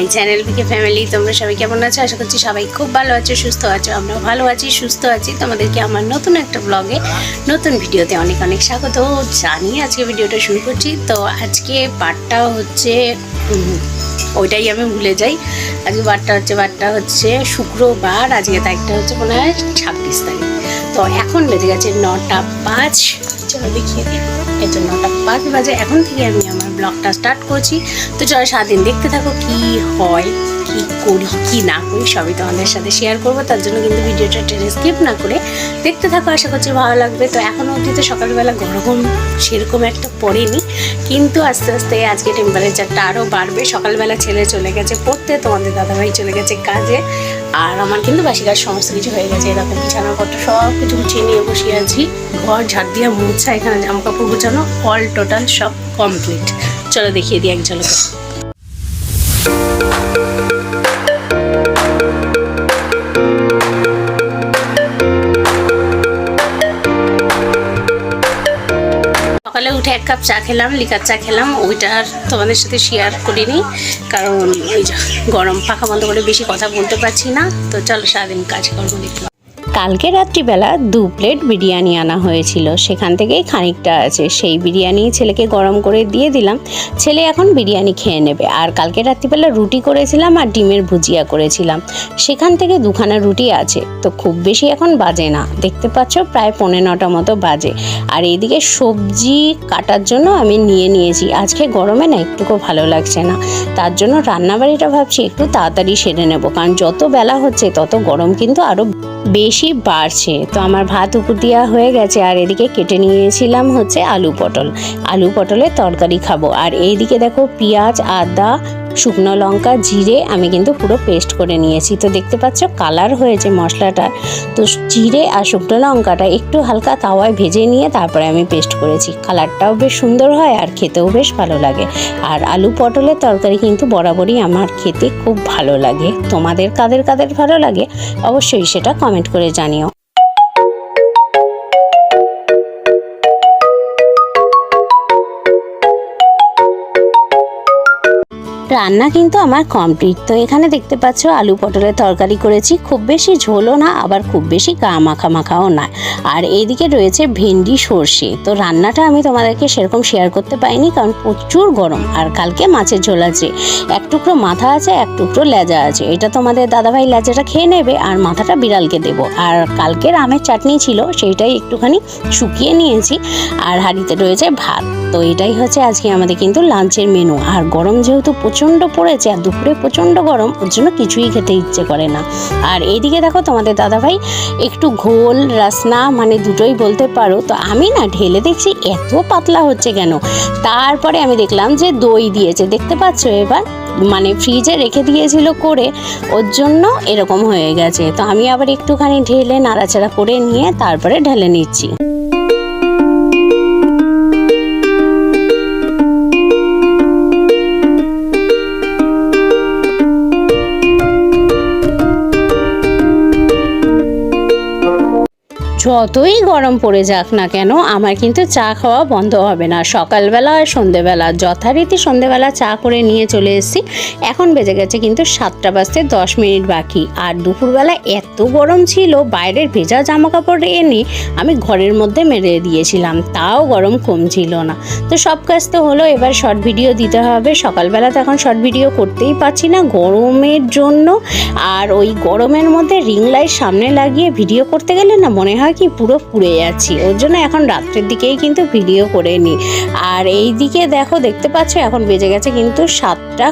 My channel bike family, তোমরা সবাই কেমন আছো? আশা করছি সবাই খুব ভালো আছো, সুস্থ আছো আমরা ভালো আছি, সুস্থ আছি। তোমাদেরকে আমার নতুন একটা ব্লগে নতুন ভিডিওতে অনেক অনেক স্বাগত। জানিয়ে আজকে ভিডিওটা শুরু করছি। তো আজকে পার্টটা হচ্ছে ওইটাই আমি ভুলে যাই। আজকে বারটা হচ্ছে বারটা হচ্ছে শুক্রবার। আজকে তারিখটা হচ্ছে মনে হয় ছাব্বিশ তারিখ। তো এখন বেজে গেছে নটা পাঁচ। চলো দেখিয়ে দিই। এই জন্য নটা পাঁচ বাজে। এখন থেকে আমি আমার ব্লগটা স্টার্ট করছি। তো চলো সারাদিন দেখতে থাকো কি হয়, কি করি, কি না করি, সবই তোমাদের সাথে শেয়ার করব। তার জন্য কিন্তু ভিডিওটা টেনে স্কিপ না করে দেখতে থাকো। আশা করছি ভালো লাগবে। তো এখন অবধি তো সকালবেলা গরম সেরকম একটা পড়েনি। কিন্তু আস্তে আস্তে আজকে টেম্পারেচারটা আরও বাড়বে। সকালবেলা ছেলে চলে গেছে পড়তে, তোমাদের দাদাভাই চলে গেছে কাজে। আর আমার কিন্তু বাসি কাজ সমস্ত কিছু হয়ে গেছে, এরকম বিছানাপত্র সব কিছু গুছিয়ে নিয়ে বসে আছি। ঘর ঝাড় দিয়ে মুছা, এখানে জামা কাপড় গুছানো অল টোটাল সব কমপ্লিট চলো দেখিয়ে দিই এক ঝলকে। সকালে উঠে এক কাপ চা খেলাম, লিকার চা খেলাম। ওইটা আর তোমাদের সাথে শেয়ার করিনি, কারণ ওই গরম পাখা বন্ধ করে বেশি কথা বলতে পারছি না। তো চলো সারাদিন কাজ করব দেখলাম কালকে রাত্রিবেলা দু প্লেট বিরিয়ানি আনা হয়েছিল। সেখান থেকেই খানিকটা আছে। সেই বিরিয়ানি ছেলেকে গরম করে দিয়ে দিলাম। ছেলে এখন বিরিয়ানি খেয়ে নেবে। আর কালকে রাত্রিবেলা রুটি করেছিলাম আর ডিমের ভুজিয়া করেছিলাম। সেখান থেকে দুখানা রুটি আছে। তো খুব বেশি এখন বাজে না। দেখতে পাচ্ছ প্রায় পৌনে নটা মতো বাজে। আর এইদিকে সবজি কাটার জন্য আমি নিয়ে নিয়েছি। আজকে গরমে না একটুকু ভালো লাগছে না। তার জন্য রান্নাবাড়িটা ভাবছি একটু তাড়াতাড়ি সেরে নেব। কারণ যত বেলা হচ্ছে তত গরম কিন্তু আরও বেশি বাড়ছে। তো আমার ভাত উপর দেওয়া হয়ে গেছে, আর এদিকে কেটে নিয়েছিলাম হচ্ছে আলু পটল। আলু পটলের তরকারি খাব। আর এইদিকে দেখো পেঁয়াজ, আদা শুকনো লঙ্কা, জিরে, আমি কিন্তু পুরো পেস্ট করে নিয়েছি। তো দেখতে পাচ্ছ কালার হয়েছে মশলাটা। তো জিরে আর শুকনো লঙ্কাটা একটু হালকা তাওয়ায় ভেজে নিয়ে তারপরে আমি পেস্ট করেছি। কালারটাও বেশ সুন্দর হয় আর খেতেও বেশ ভালো লাগে। আর আলু পটলের তরকারি কিন্তু বরাবরই আমার খেতে খুব ভালো লাগে। তোমাদের কাদের কাদের ভালো লাগে, অবশ্যই সেটা কমেন্ট করে জানিও। রান্না কিন্তু আমার কমপ্লিট তো এখানে দেখতে পাচ্ছ, আলু পটলের তরকারি করেছি। খুব বেশি ঝোলও না, আবার খুব বেশি গা মাখা মাখাও না। আর এইদিকে রয়েছে ভেন্ডি সর্ষে। তো রান্নাটা আমি তোমাদেরকে সেরকম শেয়ার করতে পারিনি, কারণ প্রচুর গরম। আর কালকে মাছের ঝোল আছে। এক টুকরো মাথা আছে, এক টুকরো লেজা আছে। এটা তোমাদের দাদাভাই লেজাটা খেয়ে নেবে, আর মাথাটা বিড়ালকে দেবো। আর কালকের আমের চাটনি ছিল, সেইটাই একটুখানি শুকিয়ে নিয়েছি। আর হাঁড়িতে রয়েছে ভাত। তো এটাই হচ্ছে আজকে আমাদের কিন্তু লাঞ্চের মেনু আর গরম যেহেতু প্রচণ্ড পড়েছে আর দুপুরে প্রচণ্ড গরম, ওর জন্য কিছুই খেতে ইচ্ছে করে না। আর এইদিকে দেখো তোমাদের দাদাভাই, একটু ঘোল, রাসনা মানে দুটোই বলতে পারো। তো আমি না ঢেলে দেখছি এত পাতলা হচ্ছে কেন? তারপরে আমি দেখলাম যে দই দিয়েছে। দেখতে পাচ্ছ এবার? মানে ফ্রিজে রেখে দিয়েছিল করে, ওর জন্য এরকম হয়ে গেছে। তো আমি আবার একটুখানি ঢেলে নাড়াচাড়া করে নিয়ে তারপরে ঢেলে নিচ্ছি। যতই গরম পড়ে যাক না কেন, আমার কিন্তু চা খাওয়া বন্ধ হবে না। সকালবেলা আর সন্ধেবেলা, যথারীতি সন্ধেবেলা চা করে নিয়ে চলে এসেছি। এখন বেজে গেছে কিন্তু সাতটা বাজতে দশ মিনিট বাকি। আর দুপুরবেলা এত গরম ছিল, বাইরের ভেজা জামা কাপড় এনে আমি ঘরের মধ্যে মেরে দিয়েছিলাম। তাও গরম কমছিল না। তো সব কাজ তো হলো, এবার শর্ট ভিডিও দিতে হবে। সকালবেলা তো এখন শর্ট ভিডিও করতেই পারছি না গরমের জন্য। আর ওই গরমের মধ্যে রিং লাইট সামনে লাগিয়ে ভিডিও করতে গেলে না মনে হয় কি পুরো পুড়ে যাচ্ছি। ওর জন্য এখন রাত্রের দিকেই কিন্তু ভিডিও করে নিই আর এই দিকে দেখো, দেখতে পাচ্ছ, এখন বেজে গেছে কিন্তু সাতটা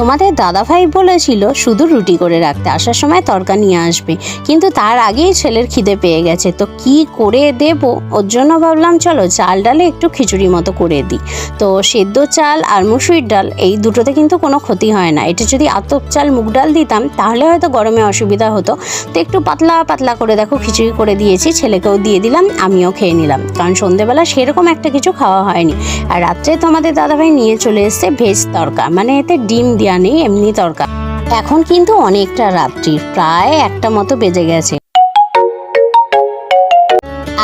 তোমাদের দাদাভাই বলেছিল শুধু রুটি করে রাখতে, আসার সময় তরকা নিয়ে আসবে। কিন্তু তার আগেই ছেলের খিদে পেয়ে গেছে। তো কি করে দেব? ওর জন্য ভাবলাম, চলো চাল ডালে একটু খিচুড়ি মতো করে দিই। তো সেদ্ধ চাল আর মুসুরির ডাল, এই দুটোতে কিন্তু কোনো ক্ষতি হয় না। এটা যদি আতপ চাল, মুগ ডাল দিতাম, তাহলে হয়তো গরমে অসুবিধা হতো। তো একটু পাতলা পাতলা করে দেখো, খিচুড়ি করে দিয়েছি, ছেলেকেও দিয়ে দিলাম, আমিও খেয়ে নিলাম। কারণ সন্ধেবেলা সেরকম একটা কিছু খাওয়া হয়নি। আর রাত্রে তোমাদের দাদাভাই নিয়ে চলে এসছে ভেজ তরকা মানে এতে ডিম দেওয়া নেই এমনি তরকারি এখন কিন্তু অনেকটা রাত্রি প্রায় একটা মতো বেজে গেছে।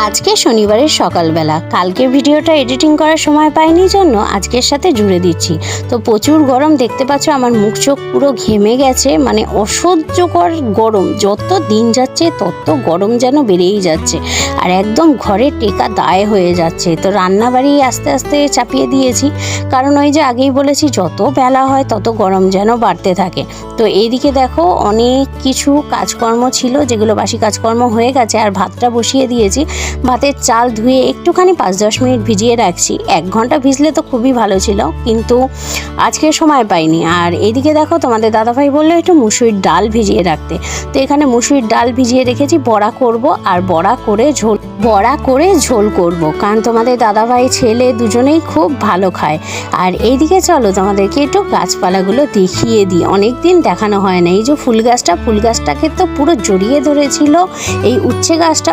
আজকে শনিবারের সকালবেলা। কালকের ভিডিওটা এডিটিং করার সময় পাইনি জন্য আজকের সাথে জুড়ে দিচ্ছি। তো প্রচুর গরম, দেখতে পাচ্ছ আমার মুখ চোখ পুরো ঘেমে গেছে মানে অসহ্যকর গরম। যত দিন যাচ্ছে, তত গরম যেন বেড়েই যাচ্ছে। আর একদম ঘরে টেকা দায় হয়ে যাচ্ছে। তো রান্নাবাড়ি আস্তে আস্তে চাপিয়ে দিয়েছি। কারণ ওই যে আগেই বলেছি, যত বেলা হয়, তত গরম যেন বাড়তে থাকে। তো এইদিকে দেখো, অনেক কিছু কাজকর্ম ছিল, যেগুলো বাসি কাজকর্ম হয়ে গেছে। আর ভাতটা বসিয়ে দিয়েছি। ভাতের চাল ধুয়ে একটুখানি পাঁচ দশ মিনিট ভিজিয়ে রাখছি। এক ঘণ্টা ভিজলে তো খুবই ভালো ছিল, কিন্তু আজকে সময় পাইনি। আর এদিকে দেখো, তোমাদের দাদাভাই বলল একটু মুসুরির ডাল ভিজিয়ে রাখতে। তো এখানে মুসুরির ডাল ভিজিয়ে রেখেছি, বড়া করব আর বড়া করে ঝোল, বড়া করে ঝোল করব। কারণ তোমাদের দাদাভাই ছেলে দুজনেই খুব ভালো খায়। আর এইদিকে চলো, তোমাদেরকে একটু গাছপালাগুলো দেখিয়ে দিই। অনেক দিন দেখানো হয় না। এই যে ফুল গাছটা, ফুল গাছটাকে তো পুরো জড়িয়ে ধরেছিল। এই উচ্ছে গাছটা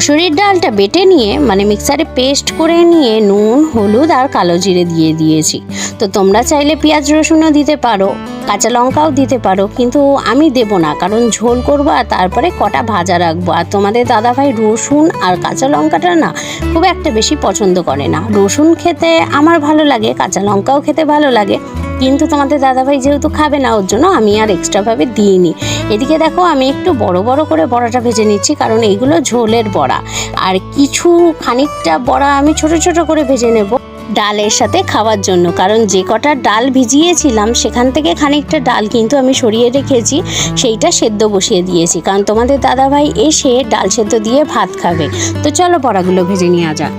মুসুরির ডালটা বেটে নিয়ে মানে মিক্সারে পেস্ট করে নিয়ে নুন, হলুদ আর কালো জিরে দিয়ে দিয়েছি। তো তোমরা চাইলে পেঁয়াজ রসুনও দিতে পারো, কাঁচা লঙ্কাও দিতে পারো, কিন্তু আমি দেব না, কারণ ঝোল করব আর তারপরে কটা ভাজা রাখব। আর তোমাদের দাদাভাই রসুন আর কাঁচা লঙ্কাটা না খুব একটা বেশি পছন্দ করে না। রসুন খেতে আমার ভালো লাগে, কাঁচা লঙ্কাও খেতে ভালো লাগে। কিন্তু তোমাদের দাদাভাই যেহেতু খাবে না, ওর জন্য আমি আর এক্সট্রাভাবে দিইনি। এদিকে দেখো, আমি একটু বড় বড় করে বড়াটা ভেজে নিচ্ছি, কারণ এইগুলো ঝোলের বড়া। আর কিছু খানিকটা বড়া আমি ছোট ছোট করে ভেজে নেব ডালের সাথে খাওয়ার জন্য, কারণ যে কটা ডাল ভিজিয়েছিলাম, সেখান থেকে খানিকটা ডাল কিন্তু আমি সরিয়ে রেখেছি, সেইটা সেদ্ধ বসিয়ে দিয়েছি। কারণ তোমাদের দাদাভাই এসে ডাল সেদ্ধ দিয়ে ভাত খাবে। তো চলো বড়াগুলো ভেজে নেওয়া যাক।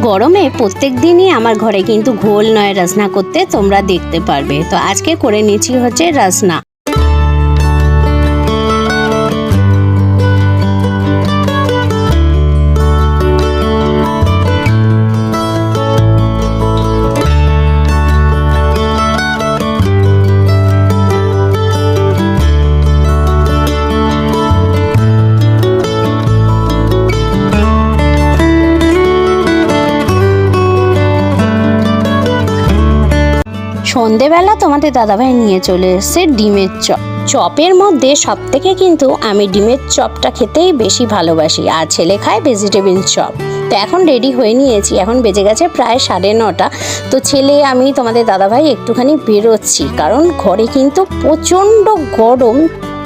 গরমে প্রত্যেক দিনই আমার ঘরে কিন্তু ঘোল নয় রাসনা করতে তোমরা দেখতে পারবে। তো আজকে করে নিচ্ছি হচ্ছে রাজনা। সন্ধেবেলা তোমাদের দাদাভাই নিয়ে চলে এসছে ডিমের চপ। চপের মধ্যে সব থেকে কিন্তু আমি ডিমের চপটা খেতেই বেশি ভালোবাসি আর ছেলে খায় ভেজিটেবিল চপ। তো এখন রেডি হয়ে নিয়েছি, এখন বেজে গেছে প্রায় সাড়ে নটা। তো ছেলে, আমি তোমাদের দাদাভাই একটুখানি বেরোচ্ছি, কারণ ঘরে কিন্তু প্রচণ্ড গরম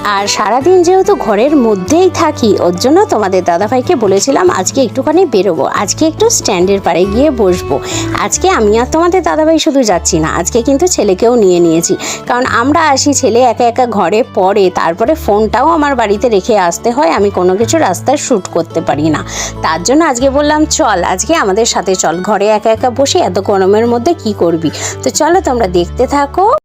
আর সারাদিন যেহেতু ঘরের মধ্যেই থাকি, ওর জন্য তোমাদের দাদাভাইকে বলেছিলাম আজকে একটুখানি বেরোবো। আজকে একটু স্ট্যান্ডের পাড়ে গিয়ে বসবো। আজকে আমি আর তোমাদের দাদাভাই শুধু যাচ্ছি না, আজকে কিন্তু ছেলেকেও নিয়ে নিয়েছি। কারণ আমরা আসি ছেলে একা একা ঘরে পড়ে, তারপরে ফোনটাও আমার বাড়িতে রেখে আসতে হয়, আমি কোনো কিছু রাস্তায় শ্যুট করতে পারি না। তার জন্য আজকে বললাম, চল, আজকে আমাদের সাথে চল, ঘরে একা একা বসে এত গরমের মধ্যে কি করবি? তো চলো তোমরা দেখতে থাকো।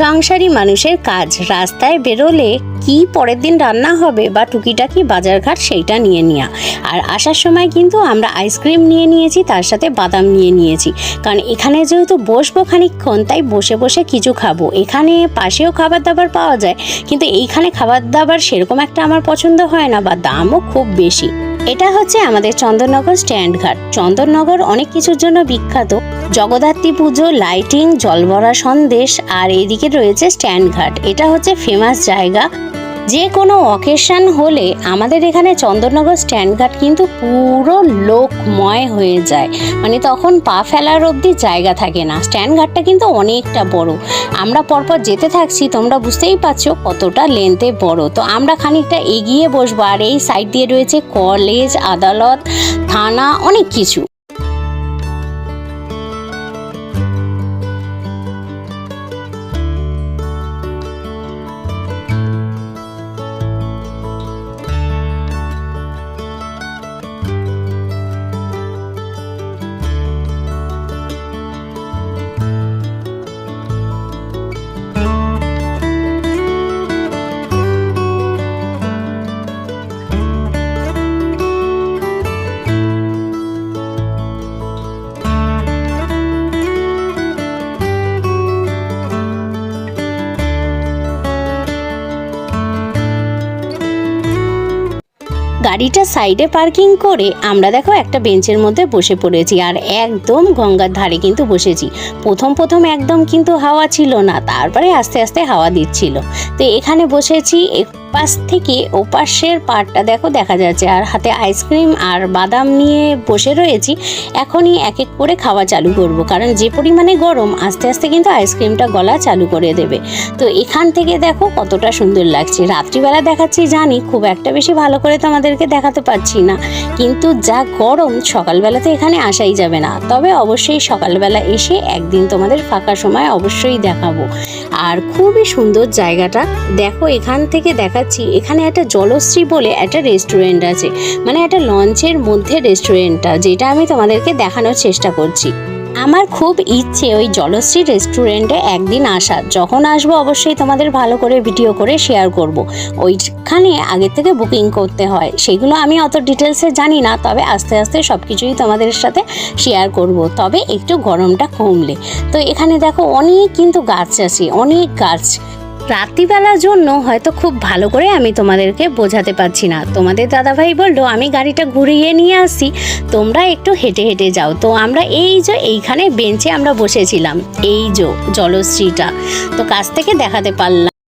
সংসারী মানুষের কাজ। রাস্তায় বেরোলে কি পরের দিন রান্না হবে বা টুকিটাকি বাজারঘাট সেইটা নিয়ে নেওয়া আর আসার সময় কিন্তু আমরা আইসক্রিম নিয়ে নিয়েছি, তার সাথে বাদাম নিয়ে নিয়েছি। কারণ এখানে যেহেতু বসবো খানিকক্ষণ, তাই বসে বসে কিছু খাব। এখানে পাশেও খাবার দাবার পাওয়া যায়, কিন্তু এইখানে খাবার দাবার সেরকম একটা আমার পছন্দ হয় না বা দামও খুব বেশি। এটা হচ্ছে আমাদের চন্দননগর স্ট্যান্ড ঘাট। চন্দননগর অনেক কিছুর জন্য বিখ্যাত। জগদ্ধাত্রী পুজো লাইটিং জলভরা সন্দেশ আর এদিকে রয়েছে স্ট্যান্ড ঘাট। এটা হচ্ছে ফেমাস জায়গা। যে কোনো অকেশন হলে আমাদের এখানে চন্দননগর স্ট্যান্ডঘাট কিন্তু পুরো লোকময় হয়ে যায়। মানে তখন পা ফেলার অবধি জায়গা থাকে না। স্ট্যান্ডঘাটটা কিন্তু অনেকটা বড়। আমরা পরপর যেতে থাকছি, তোমরা বুঝতেই পারছ কতটা লেন্থে বড়। তো আমরা খানিকটা এগিয়ে বসবো। আর এই সাইড দিয়ে রয়েছে কলেজ আদালত, থানা, অনেক কিছু। গাড়িটা সাইডে পার্কিং করে আমরা দেখো একটা বেঞ্চের মধ্যে বসে পড়েছি আর একদম গঙ্গার ধারে কিন্তু বসেছি। প্রথম প্রথম একদম কিন্তু হাওয়া ছিল না, তারপরে আস্তে আস্তে হাওয়া দিচ্ছিল। তো এখানে বসেছি পাশ থেকে ওপাশের পাড়টা দেখো, দেখা যাচ্ছে। আর হাতে আইসক্রিম আর বাদাম নিয়ে বসে রয়েছি। এখনই এক এক করে খাওয়া চালু করব। কারণ যে পরিমাণে গরম, আস্তে আস্তে কিন্তু আইসক্রিমটা গলা চালু করে দেবে। তো এখান থেকে দেখো কতটা সুন্দর লাগছে। রাত্রিবেলা দেখাচ্ছি, জানি খুব একটা বেশি ভালো করে তো আমাদেরকে দেখাতে পারছি না। কিন্তু যা গরম, সকালবেলাতে এখানে আসাই যাবে না। তবে অবশ্যই সকালবেলা এসে একদিন তোমাদের ফাঁকা সময় অবশ্যই দেখাবো। আর খুবই সুন্দর জায়গাটা। দেখো এখান থেকে দেখাচ্ছি এখানে একটা জলশ্রী বলে একটা রেস্টুরেন্ট আছে। মানে একটা লঞ্চের মধ্যে রেস্টুরেন্টটা যেটা আমি তোমাদেরকে দেখানোর চেষ্টা করছি। আমার খুব ইচ্ছে ওই জলশ্রী রেস্টুরেন্টে একদিন আসার যখন আসব অবশ্যই তোমাদের ভালো করে ভিডিও করে শেয়ার করব। ওইখানে আগে থেকে বুকিং করতে হয়। সেগুলো আমি অত ডিটেলসে জানি না, তবে আস্তে আস্তে সব কিছুই তোমাদের সাথে শেয়ার করব। তবে একটু গরমটা কমলে। তো এখানে দেখো অনেক কিন্তু গাছ আছে, অনেক গাছ। রাত্রিবেলার জন্য হয়তো খুব ভালো করে আমি তোমাদেরকে বোঝাতে পারছি না। তোমাদের দাদাভাই বলল, আমি গাড়িটা ঘুরিয়ে নিয়ে আসি, তোমরা একটু হেঁটে হেঁটে যাও। তো আমরা এই যে এইখানে বেঞ্চে আমরা বসেছিলাম, এই যে জলশ্রীটা। তো কাছ থেকে দেখাতে পারলাম।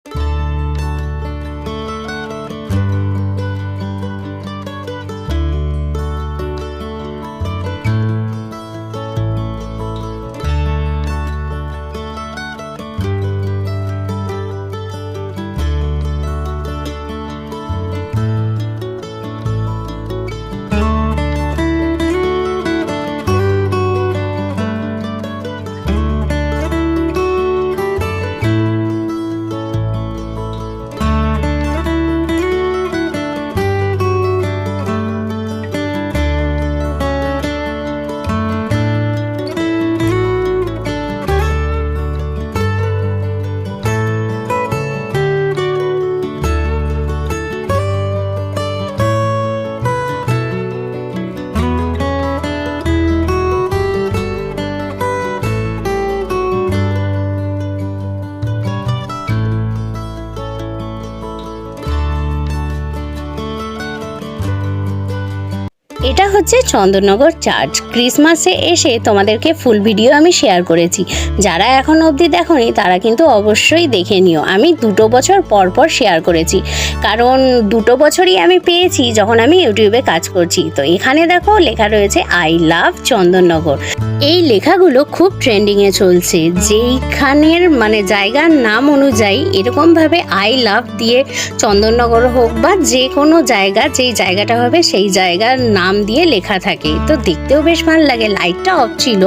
হচ্ছে চন্দননগর চার্চ ক্রিসমাসে এসে তোমাদেরকে ফুল ভিডিও আমি শেয়ার করেছি। যারা এখন অবধি দেখোনি, তারা কিন্তু অবশ্যই দেখে নিও। আমি দুটো বছর পর পর শেয়ার করেছি। কারণ দুটো বছরই আমি পেয়েছি যখন আমি ইউটিউবে কাজ করছি। তো এখানে দেখো লেখা রয়েছে আই লাভ চন্দননগর। এই লেখাগুলো খুব ট্রেন্ডিংয়ে চলছে। যেইখানের মানে জায়গার নাম অনুযায়ী এরকমভাবে আই লাভ দিয়ে চন্দননগর হোক বা যে কোনো জায়গা, যেই জায়গাটা হবে সেই জায়গার নাম দিয়ে লেখা থাকে। তো দেখতেও বেশ ভালো লাগে লাইটটা অফ ছিল।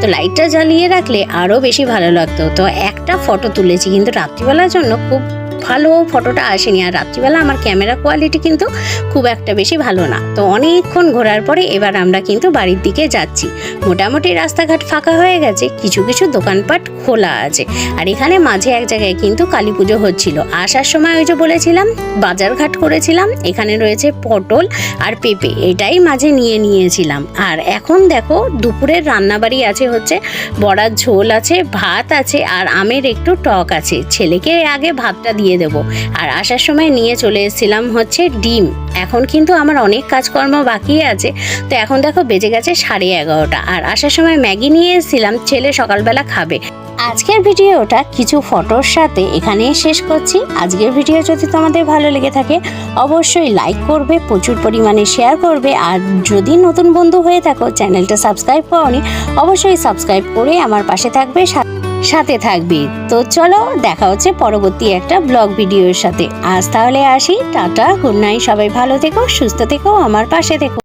তো লাইটটা জ্বালিয়ে রাখলে আরও বেশি ভালো লাগতো। তো একটা ফটো তুলেছি কিন্তু রাত্রিবেলার জন্য খুব ভালো ফটোটা আসেনি আর রাত্রিবেলা আমার ক্যামেরা কোয়ালিটি কিন্তু খুব একটা বেশি ভালো না। তো অনেকক্ষণ ঘোরার পরে এবার আমরা কিন্তু বাড়ির দিকে যাচ্ছি। মোটামুটি রাস্তাঘাট ফাঁকা হয়ে গেছে, কিছু কিছু দোকানপাট খোলা আছে। আর এখানে মাঝে এক জায়গায় কিন্তু কালী পুজো হচ্ছিল। আসার সময় ওই যে বলেছিলাম, বাজারঘাট করেছিলাম, এখানে রয়েছে পটল আর পেঁপে, এটাই মাঝে নিয়ে নিয়েছিলাম। আর এখন দেখো, দুপুরের রান্নাবাড়ি আছে হচ্ছে, বড়ার ঝোল আছে, ভাত আছে, আর আমের একটু টক আছে। ছেলেকে আগে ভাতটা দিয়ে দেবো। আর আসার সময় নিয়ে চলে এসেছিলাম হচ্ছে ডিম। এখন কিন্তু আমার অনেক কাজকর্ম বাকি আছে। তো এখন দেখো বেজে গেছে সাড়ে এগারোটা। আর আসার সময় ম্যাগি নিয়ে এসেছিলাম, ছেলে সকালবেলা খাবে। আজকের ভিডিওটা কিছু ফটোর সাথে এখানেই শেষ করছি। আজকের ভিডিও যদি তোমাদের ভালো লেগে থাকে, অবশ্যই লাইক করবে, প্রচুর পরিমাণে শেয়ার করবে। আর যদি নতুন বন্ধু হয়ে থাকো, চ্যানেলটা সাবস্ক্রাইব করনি, অবশ্যই সাবস্ক্রাইব করে আমার পাশে থাকবে। সাথে থাকবি। তো চলো, দেখা হচ্ছে পরবর্তী একটা ব্লগ ভিডিওর সাথে। আজ তাহলে আসি, টাটা গুড নাইট সবাই ভালো থেকো, সুস্থ থেকো, আমার পাশে থেকো।